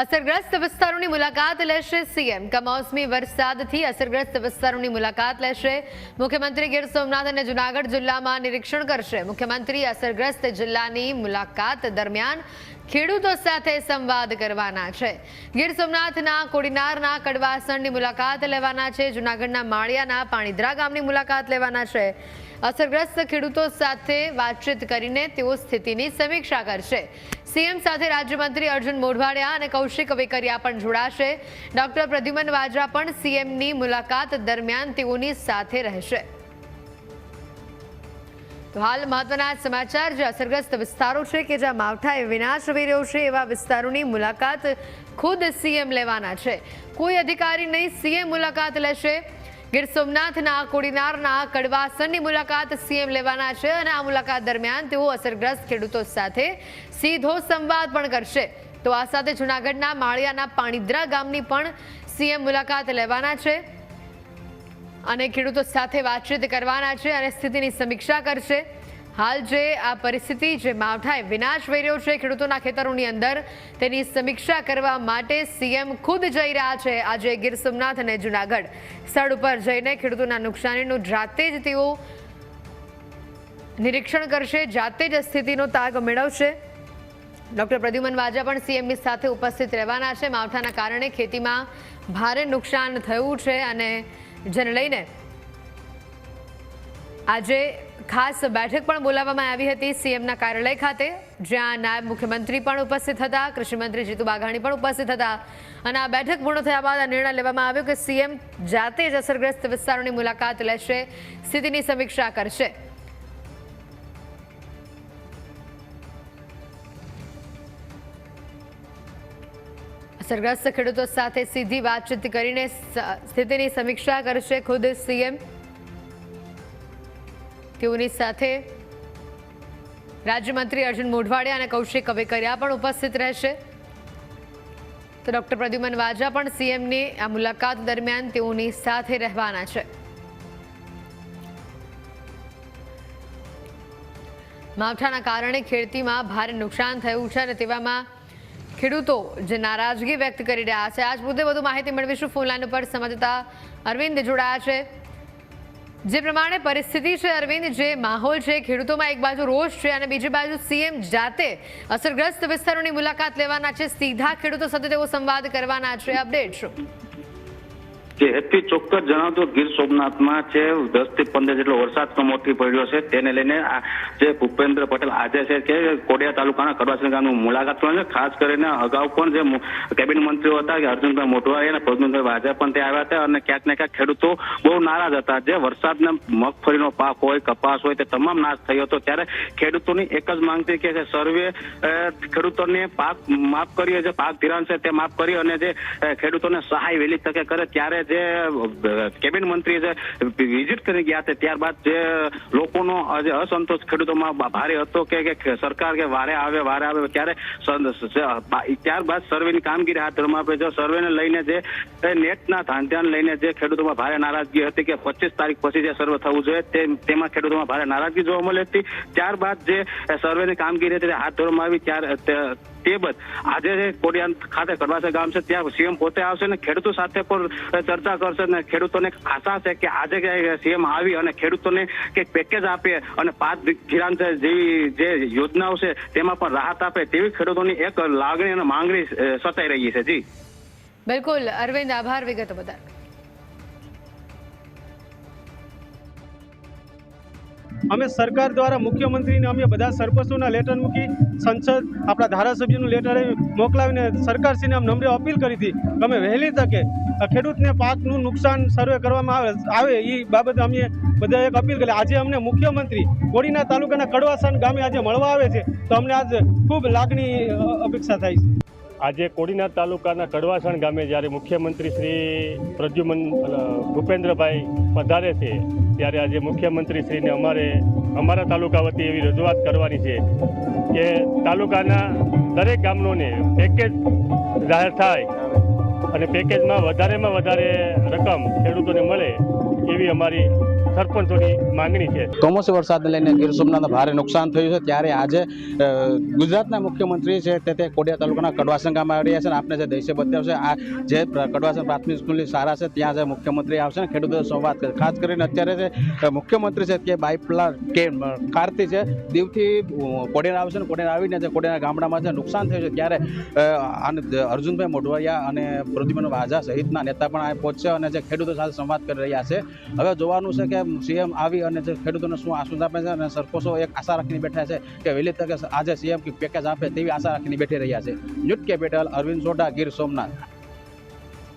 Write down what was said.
અસરગ્રસ્ત વિસ્તારોની મુલાકાત લેશે સીએમ. કમોસમી વરસાદથી અસરગ્રસ્ત વિસ્તારોની મુલાકાત લેશે મુખ્યમંત્રી ગીર સોમનાથ અને જુનાગઢ જિલ્લામાં નિરીક્ષણ કરશે. મુખ્યમંત્રી અસરગ્રસ્ત જિલ્લાની મુલાકાત દરમિયાન ખેડૂતો સાથે સંવાદ કરવાના છે. ગીર સોમનાથના કોડીનારના કડવાસણની મુલાકાત લેવાના છે. જુનાગઢના માળિયાના પાણીદ્રા ગામની મુલાકાત લેવાના છે. અસરગ્રસ્ત ખેડૂતો સાથે વાતચીત કરીને તેઓ સ્થિતિની સમીક્ષા કરશે. સીએમ સાથે રાજ્યમંત્રી અર્જુન મોઢવાડિયા અને કૌશિક વેકરિયા પણ જોડાશે. ડોક્ટર પ્રદ્યુમન વાજા પણ સીએમની મુલાકાત દરમિયાન તેઓની સાથે રહેશે. તો હાલ મહત્વના સમાચાર, જે અસરગ્રસ્ત વિસ્તારો છે કે જ્યાં માવઠાએ વિનાશ આવી રહ્યો છે, એવા વિસ્તારોની મુલાકાત ખુદ સીએમ લેવાના છે. કોઈ અધિકારી નહીં સીએમ મુલાકાત લેશે. ગીર સોમનાથના કોડીનારના કડવાસણની મુલાકાત સીએમ લેવાના છે અને આ મુલાકાત દરમિયાન તેઓ અસરગ્રસ્ત ખેડૂતો સાથે સીધો સંવાદ પણ કરશે. તો આ સાથે જૂનાગઢના માળિયાના પાણીદ્રા ગામની પણ સીએમ મુલાકાત લેવાના છે અને ખેડૂતો સાથે વાતચીત કરવાના છે અને સ્થિતિની સમીક્ષા કરશે. હાલ જે આ પરિસ્થિતિ જે માવઠાએ વિનાશ વહી રહ્યો છે ખેડૂતોના ખેતરોની અંદર, તેની સમીક્ષા કરવા માટે સીએમ ખુદ જઈ રહ્યા છે. આજે ગીર સોમનાથ અને જુનાગઢ સ્થળ ઉપર જઈને ખેડૂતોના નુકસાનીનું જાતે જ તેઓ નિરીક્ષણ કરશે, જાતે જ સ્થિતિનો તાગ મેળવશે. ડોક્ટર પ્રદ્યુમન વાજા પણ સીએમની સાથે ઉપસ્થિત રહેવાના છે. માવઠાના કારણે ખેતીમાં ભારે નુકસાન થયું છે અને જેને લઈને આજે ખાસ બેઠક પણ બોલાવવામાં આવી હતી સીએમના કાર્યાલય ખાતે, જ્યાં નાયબ મુખ્યમંત્રી પણ ઉપસ્થિત હતા, કૃષિમંત્રી જીતુ વાઘાણી પણ ઉપસ્થિત હતા. અને આ બેઠક પૂર્ણ થયા બાદ આ નિર્ણય લેવામાં આવ્યો કે સીએમ જાતે જ અસરગ્રસ્ત વિસ્તારોની મુલાકાત લેશે, સ્થિતિની સમીક્ષા કરશે. અસરગ્રસ્ત ખેડૂતો સાથે સીધી વાતચીત કરીને સ્થિતિની સમીક્ષા કરશે ખુદ સીએમ. તેઓની સાથે રાજ્યમંત્રી અર્જુન મોઢવાડિયા અને કૌશિક કવેકરિયા પણ ઉપસ્થિત રહેશે. તો ડોક્ટર પ્રદ્યુમન વાજા પણ સીએમની આ મુલાકાત દરમિયાન તેઓની સાથે રહેવાના છે. માવઠાના કારણે ખેડતીમાં ભારે નુકસાન થયું છે અને તેવામાં ખેડૂતો જે નારાજગી વ્યક્ત કરી રહ્યા છે. આજ મુદ્દે વધુ માહિતી મેળવીશું. ફોન લાઈન ઉપર સમજતા અરવિંદ જોડાયા છે. જે પ્રમાણે પરિસ્થિતિ છે, અરવિંદ, જે માહોલ છે, ખેડૂતોમાં એક બાજુ રોષ છે અને બીજી બાજુ સીએમ જાતે અસરગ્રસ્ત વિસ્તારોની મુલાકાત લેવાના છે. સીધા ખેડૂતો સાથે તેઓ સંવાદ કરવાના છે. અપડેટ શું? જે હેતુથી ચોક્કસ જણાવતો ગીર સોમનાથમાં છે દસથી પંદર જેટલો વરસાદ કમોટી પડ્યો છે, તેને લઈને જે ભૂપેન્દ્ર પટેલ આજે છે કે કોડિયા તાલુકાના કરવાસણ ગામની મુલાકાત પણ છે ખાસ કરીને અગાઉ પણ જે કેબિનેટ મંત્રીઓ હતા કે અર્જુનભાઈ મોઢવાણી અને પ્રદ્યુમનભાઈ વાજા પણ ત્યાં આવ્યા હતા અને ક્યાંક ને ક્યાંક ખેડૂતો બહુ નારાજ હતા. જે વરસાદને મગફળીનો પાક હોય, કપાસ હોય, તે તમામ નાશ થયો હતો. ત્યારે ખેડૂતોની એક જ માંગ હતી કે સર્વે ખેડૂતોને પાક માફ કરીએ, જે પાક ધિરાણ છે તે માફ કરી અને જે ખેડૂતોને સહાય વહેલી તકે કરે, ત્યારે જે કેબિનેટ મંત્રી જે વિઝિટ કરી ગયા હતા, ત્યારબાદ જે લોકોનો જે અસંતોષ ખેડૂતોમાં ભારે હતો કે સરકાર કે વારે આવે વારે આવે, ત્યારે ત્યારબાદ સર્વેની કામગીરી હાથ ધરવામાં આપે છે. સર્વેને લઈને જે નેટના ધ્યાન લઈને જે ખેડૂતોમાં ભારે નારાજગી હતી કે પચીસ તારીખ પછી જે સર્વે થવું જોઈએ તેમાં ખેડૂતોમાં ભારે નારાજગી જોવા મળી હતી. ત્યારબાદ જે સર્વેની કામગીરી હતી હાથ ધરવામાં આવી, ત્યારે તે- બાદ આજે કોડિયાન ખાતે કડવાસા ગામ છે, ત્યાં સીએમ પોતે આવશે અને ખેડૂતો સાથે પણ ચર્ચા કરશે અને ખેડૂતોને આશા છે કે આજે સીએમ આવી અને ખેડૂતોને કંઈક પેકેજ આપે અને પાક ધિરાણ જેવી જે યોજનાઓ છે, તેમાં પણ રાહત આપે તેવી ખેડૂતોની એક લાગણી અને માંગણી સતાઈ રહી છે. જી. બિલકુલ. અરવિંદ, આભાર. વિગતો બદલ અમે સરકાર દ્વારા મુખ્યમંત્રીને અમે બધા સરપંચોના લેટર મૂકી સંસદ, આપણા ધારાસભ્યનું લેટર મોકલાવીને સરકારશ્રીને આમ નમ્ર અપીલ કરી હતી અમે વહેલી તકે ખેડૂતને પાકનું નુકસાન સર્વે કરવામાં આવે આવે એ બાબતે અમે બધા એક અપીલ કરી. આજે અમને મુખ્યમંત્રી કોડીના તાલુકાના કડવાસન ગામે આજે મળવા આવે છે, તો અમને આજ ખૂબ લાગણી અપેક્ષા થાય છે. આજે કોડીનાથ તાલુકાના કડવાસણ ગામે જ્યારે મુખ્યમંત્રી શ્રી પ્રદ્યુમન ભૂપેન્દ્રભાઈ પધારે છે, ત્યારે આજે મુખ્યમંત્રી શ્રીને અમારે, અમારા તાલુકા વતી એવી રજૂઆત કરવાની છે કે તાલુકાના દરેક ગામનોને પેકેજ જાહેર થાય અને પેકેજમાં વધારેમાં વધારે રકમ ખેડૂતોને મળે એવી અમારી સરપંચોની માંગણી છે. કમોસમી વરસાદને લઈને ગીર સોમનાથમાં ભારે નુકસાન થયું છે. ત્યારે આજે ગુજરાતના મુખ્યમંત્રી છે તે તે કોડિયા તાલુકાના કડવાસણ ગામમાં આવી રહ્યા છે અને આપને જે દેશે બતાવશે આ જે કડવાસણ પ્રાથમિક સ્કૂલની શાળા છે, ત્યાં જે મુખ્યમંત્રી આવશે ખેડૂતો સંવાદ કરે ખાસ કરીને અત્યારે જે મુખ્યમંત્રી છે તે બાઇપલા કે કારથી છે, દીવથી કોડિયાર આવશે ને કોડિયાર આવીને જે કોડિયાના ગામડામાં જે નુકસાન થયું છે ત્યારે અર્જુનભાઈ મોઢવાડિયા અને પ્રદ્યુમન વાઝા સહિતના નેતા પણ આ પહોંચશે અને જે ખેડૂતો સાથે સંવાદ કરી રહ્યા છે. હવે જોવાનું છે કે સીએમ આવી અને જે ખેડૂતોને શું આશ્વાસન આપે છે અને સરપંચો એક આશા રાખીને બેઠા છે કે વહેલી તકે આજે સીએમ પેકેજ આપે તેવી આશા રાખીને બેઠી રહ્યા છે. News capital Arvind Sodha Gir Somnath.